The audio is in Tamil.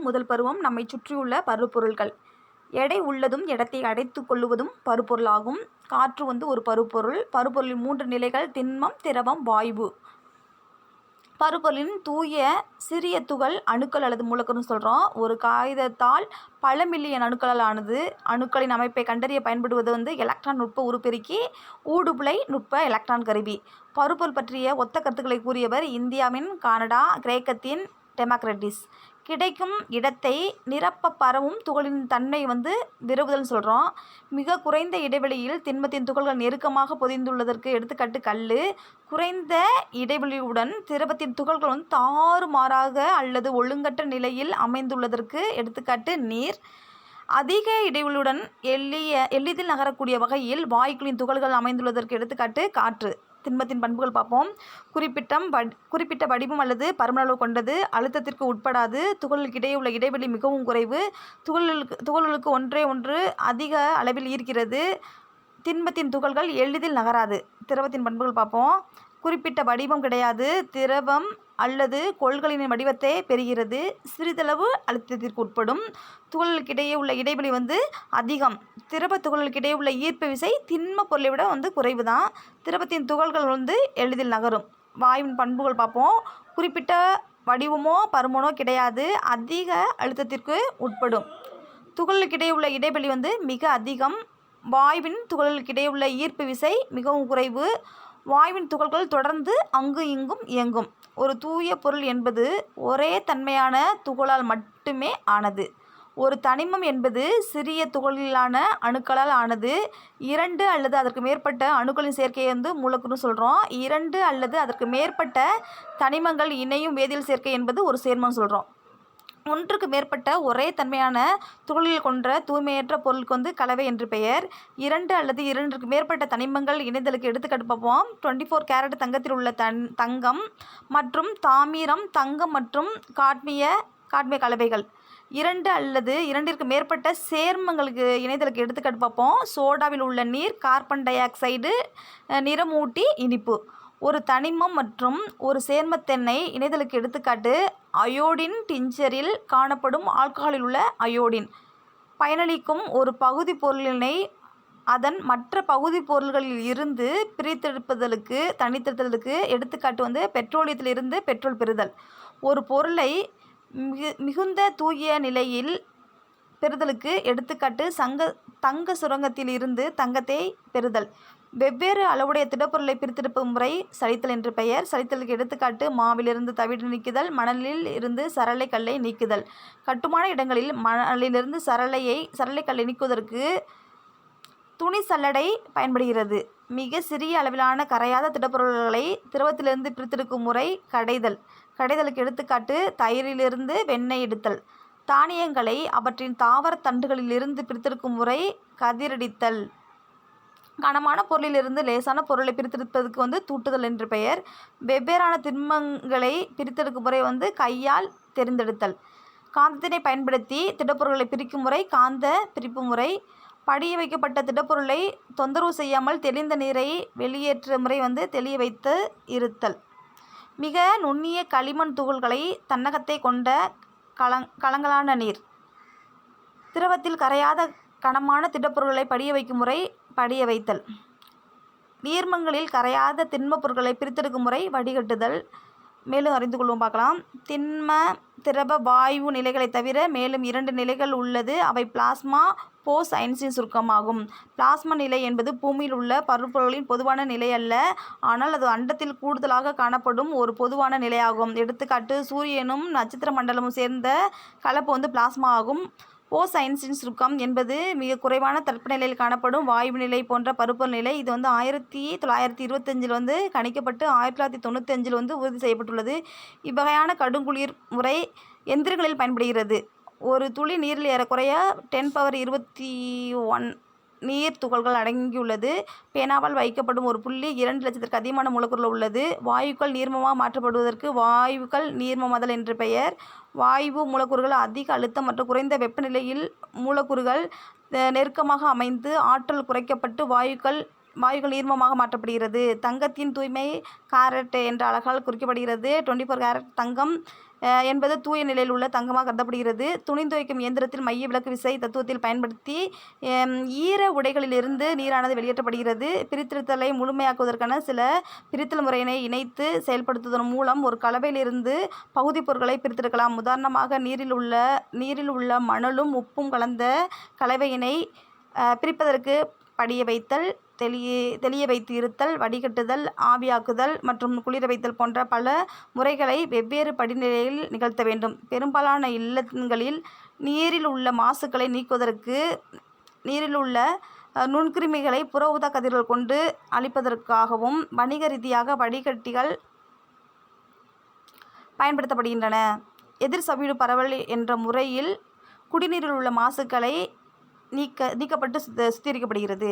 முதல் பருவம் நம்மை சுற்றியுள்ள பருப்பொருள்கள். எடை உள்ளதும் இடத்தை அடைத்து கொள்ளுவதும் பருப்பொருளாகும். காற்று வந்து ஒரு பருப்பொருள். பருப்பொருளின் மூன்று நிலைகள் திண்மம் திரவம் வாயு பருப்பொருளின் தூய சிறிய துகள் அணுக்கள் அல்லது மூலக்கூறுன்னு சொல்கிறோம் ஒரு காகிதத்தால் பல மில்லியன் அணுக்களால் ஆனது. அணுக்களின் அமைப்பை கண்டறிய பயன்படுவது வந்து எலக்ட்ரான் நுட்ப உருப்பெருக்கி ஊடுபுலை நுட்ப எலக்ட்ரான் கருவி. பருப்பொருள் பற்றிய ஒத்த கருத்துக்களை கூறியவர் இந்தியாவின் கனடா கிரேக்கத்தின் டெமோக்ரட்டிஸ். கிடைக்கும் இடத்தை நிரப்ப பரவும் துகளின் தன்மை வந்து விரவுதல் சொல்கிறோம் மிக குறைந்த இடைவெளியில் திண்மத்தின் துகள்கள் நெருக்கமாக பொதிந்துள்ளதற்கு எடுத்துக்காட்டு கல் குறைந்த இடைவெளியுடன் திரவத்தின் துகள்கள் வந்து தாறுமாறாக அல்லது ஒழுங்கற்ற நிலையில் அமைந்துள்ளதற்கு எடுத்துக்காட்டு நீர். அதிக இடைவெளியுடன் எளிய எளிதில் நகரக்கூடிய வகையில் வாயுக்களின் துகள்கள் அமைந்துள்ளதற்கு எடுத்துக்காட்டு காற்று. திண்மத்தின் பண்புகள் பார்ப்போம். குறிப்பிட்ட குறிப்பிட்ட வடிவம் அல்லது பருமளவு கொண்டது அழுத்தத்திற்கு உட்படாது. துகள்களுக்கிடையே உள்ள இடைவெளி மிகவும் குறைவு. துகள்களுக்கு துகள்களுக்கு ஒன்றே ஒன்று அதிக அளவில் ஈர்க்கிறது. திண்மத்தின் துகள்கள் எளிதில் நகராது. திரவத்தின் பண்புகள் பார்ப்போம். குறிப்பிட்ட வடிவம் கிடையாது. திரவம் அல்லது கொள்களின் வடிவத்தை பெறுகிறது. சிறிதளவு அழுத்தத்திற்கு உட்படும் துகள்களுக்கிடையே உள்ள இடைவெளி வந்து அதிகம். திரவ துகள்களுக்கிடையே உள்ள ஈர்ப்பு விசை திண்ம பொருளை விட வந்து குறைவு தான் திரவத்தின் துகள்கள் வந்து எளிதில் நகரும். வாயுவின் பண்புகள் பார்ப்போம். குறிப்பிட்ட வடிவமோ பருமனோ கிடையாது. அதிக அழுத்தத்திற்கு உட்படும். துகள்களுக்கிடையே உள்ள இடைவெளி வந்து மிக அதிகம். வாயுவின் துகள்களுக்கிடையே உள்ள ஈர்ப்பு விசை மிகவும் குறைவு. வாயுவின் துகள்கள் தொடர்ந்து அங்கு இங்கும் இயங்கும். ஒரு தூய பொருள் என்பது ஒரே தன்மையான துகளால் மட்டுமே ஆனது. ஒரு தனிமம் என்பது சிறிய துகளிலான அணுக்களால் ஆனது. இரண்டு அல்லது அதற்கு மேற்பட்ட அணுக்களின் சேர்க்கையை வந்து மூலக்குன்னு சொல்கிறோம் இரண்டு அல்லது அதற்கு மேற்பட்ட தனிமங்கள் இணையும் வேதியியல் சேர்க்கை என்பது ஒரு சேர்மம் சொல்கிறோம் ஒன்றுக்கு மேற்பட்ட ஒரே தன்மையான துகளில் கொண்ட தூய்மையற்ற பொருளுக்கு வந்து கலவை என்று பெயர். இரண்டு அல்லது இரண்டுக்கு மேற்பட்ட தனிமங்கள் இணைதலுக்கு எடுத்துக்காட்டு பார்ப்போம். டுவெண்ட்டி ஃபோர் கேரட் தங்கத்தில் உள்ள தன் தங்கம் மற்றும் தாமிரம் தங்கம் மற்றும் காட்மிய காட்மிய கலவைகள். இரண்டு அல்லது இரண்டிற்கு மேற்பட்ட சேர்மங்களுக்கு இணைதலுக்கு எடுத்துக்காட்டு பார்ப்போம். சோடாவில் உள்ள நீர் கார்பன் டை ஆக்சைடு நிறமூட்டி இனிப்பு. ஒரு தனிமம் மற்றும் ஒரு சேர்மத்தெண்ணை இணைதலுக்கு எடுத்துக்காட்டு அயோடின் டிஞ்சரில் காணப்படும் ஆல்கஹாலில் உள்ள அயோடின். பயனளிக்கும் ஒரு பகுதி பொருளினை அதன் மற்ற பகுதி பொருள்களில் இருந்து பிரித்தெடுப்பதற்கு தனித்தெடுத்தலுக்கு எடுத்துக்காட்டு வந்து பெட்ரோலியத்தில் இருந்து பெட்ரோல் பெறுதல். ஒரு பொருளை மிகு மிகுந்த தூய நிலையில் பெறுதலுக்கு எடுத்துக்காட்டு சங்க தங்க சுரங்கத்தில் இருந்து தங்கத்தை பெறுதல். வெவ்வேறு அளவுடைய திடப்பொருளை பிரித்தெடுப்பு முறை சளித்தல் என்று பெயர். சளித்தலுக்கு எடுத்துக்காட்டு மாவிலிருந்து தவிடு நீக்குதல் மணலில் இருந்து சரளை கல்லை நீக்குதல். கட்டுமான இடங்களில் மணலிலிருந்து சரளையை சரளை கல்லை நீக்குவதற்கு துணி சல்லடை பயன்படுகிறது. மிக சிறிய அளவிலான கரையாத திடப்பொருள்களை திரவத்திலிருந்து பிரித்தெடுக்கும் முறை கடைதல். கடைதலுக்கு எடுத்துக்காட்டு தயிரிலிருந்து வெண்ணெய் எடுத்தல். தானியங்களை அவற்றின் தாவர தண்டுகளிலிருந்து பிரித்தெடுக்கும் முறை கதிரடித்தல். கனமான பொருளிலிருந்து லேசான பொருளை பிரித்தெடுப்பதற்கு வந்து தூட்டுதல் என்று பெயர். வெவ்வேறான திண்மங்களை பிரித்தெடுக்கும் முறை வந்து கையால் தெரிந்தெடுத்தல். காந்தத்தினை பயன்படுத்தி திடப்பொருட்களை பிரிக்கும் முறை காந்த பிரிப்பு முறை. படிய வைக்கப்பட்ட திடப்பொருளை தொந்தரவு செய்யாமல் தெளிந்த நீரை வெளியேற்ற முறை வந்து தெளிய வைத்து இருத்தல். மிக நுண்ணிய களிமண் துகள்களை தன்னகத்தை கொண்ட கலங் கலங்கலான நீர். திரவத்தில் கரையாத கனமான திடப்பொருட்களை படிய வைக்கும் முறை படிய வைத்தல். நீர்மங்களில் கரையாத திண்மப் பொருட்களை பிரித்தெடுக்கும் முறை வடிகட்டுதல். மேலும் அறிந்து கொள்வோம் பார்க்கலாம். திண்ம திரவ வாயு நிலைகளை தவிர மேலும் இரண்டு நிலைகள் உள்ளது. அவை பிளாஸ்மா போஸ் ஐன்ஸ்டீன் சுருக்கமாகும். பிளாஸ்மா நிலை என்பது பூமியில் உள்ள பருப்பொருளின் பொதுவான நிலை அல்ல. ஆனால் அது அண்டத்தில் கூடுதலாக காணப்படும் ஒரு பொதுவான நிலையாகும். எடுத்துக்காட்டு சூரியனும் நட்சத்திர மண்டலமும் சேர்ந்த கலப்பு வந்து பிளாஸ்மா ஆகும். போஸ் ஐன்ஸ்டீன் சுருக்கம் என்பது மிக குறைவான தட்பநிலையில் காணப்படும் வாயு நிலை போன்ற பருப்பொருள் நிலை. இது வந்து ஆயிரத்தி தொள்ளாயிரத்தி இருபத்தஞ்சில் வந்து கணிக்கப்பட்டு ஆயிரத்தி தொள்ளாயிரத்தி தொண்ணூத்தஞ்சில் வந்து உறுதி செய்யப்பட்டுள்ளது. இவ்வகையான கடுங்குளிர் முறை எந்திரங்களில் பயன்படுகிறது. ஒரு துளி நீரில் ஏறக்குறைய டென் பவர் இருபத்தி ஒன் நீர் துகள்கள் அடங்கியுள்ளது. பேனாவால் வைக்கப்படும் ஒரு புள்ளி இரண்டு லட்சத்திற்கு அதிகமான மூலக்கூறுகள் உள்ளது. வாயுக்கள் நீர்மமாக மாற்றப்படுவதற்கு வாயுக்கள் நீர்மமாதல் என்று பெயர். வாயு மூலக்கூறுகள் அதிக அழுத்தம் மற்றும் குறைந்த வெப்பநிலையில் மூலக்கூறுகள் நெருக்கமாக அமைந்து ஆற்றல் குறைக்கப்பட்டு வாயுக்கள் வாயுக்கள் நீர்மமாக மாற்றப்படுகிறது. தங்கத்தின் தூய்மை கேரட் என்ற அழகால் குறிக்கப்படுகிறது. டுவெண்ட்டி ஃபோர் கேரட் தங்கம் என்பது தூய நிலையில் உள்ள தங்கமாக கருதப்படுகிறது. துணி துவைக்கும் இயந்திரத்தில் மைய விளக்கு விசை தத்துவத்தில் பயன்படுத்தி ஈர உடைகளிலிருந்து நீரானது வெளியேற்றப்படுகிறது. பிரித்திருத்தலை முழுமையாக்குவதற்கான சில பிரித்தல் முறையினை இணைத்து செயல்படுத்துவதன் மூலம் ஒரு கலவையிலிருந்து பகுதி பொருட்களை பிரித்தெடுக்கலாம். உதாரணமாக நீரில் உள்ள நீரில் உள்ள மணலும் உப்பும் கலந்த கலவையினை பிரிப்பதற்கு படிய வைத்தல் தெளிய தெளிய வைத்து இருத்தல் வடிகட்டுதல் ஆவியாக்குதல் மற்றும் குளிர வைத்தல் போன்ற பல முறைகளை வெவ்வேறு படிநிலையில் நிகழ்த்த வேண்டும். பெரும்பாலான இல்லங்களில் நீரில் உள்ள மாசுக்களை நீக்குவதற்கு நீரில் உள்ள நுண்கிருமிகளை புற ஊதா கதிர்கள் கொண்டு அழிப்பதற்காகவும் வணிக ரீதியாக வடிகட்டிகள் பயன்படுத்தப்படுகின்றன. எதிர் சவிடு பரவல் என்ற முறையில் குடிநீரில் உள்ள மாசுக்களை நீக்க நீக்கப்பட்டு சுத்திகரிக்கப்படுகிறது.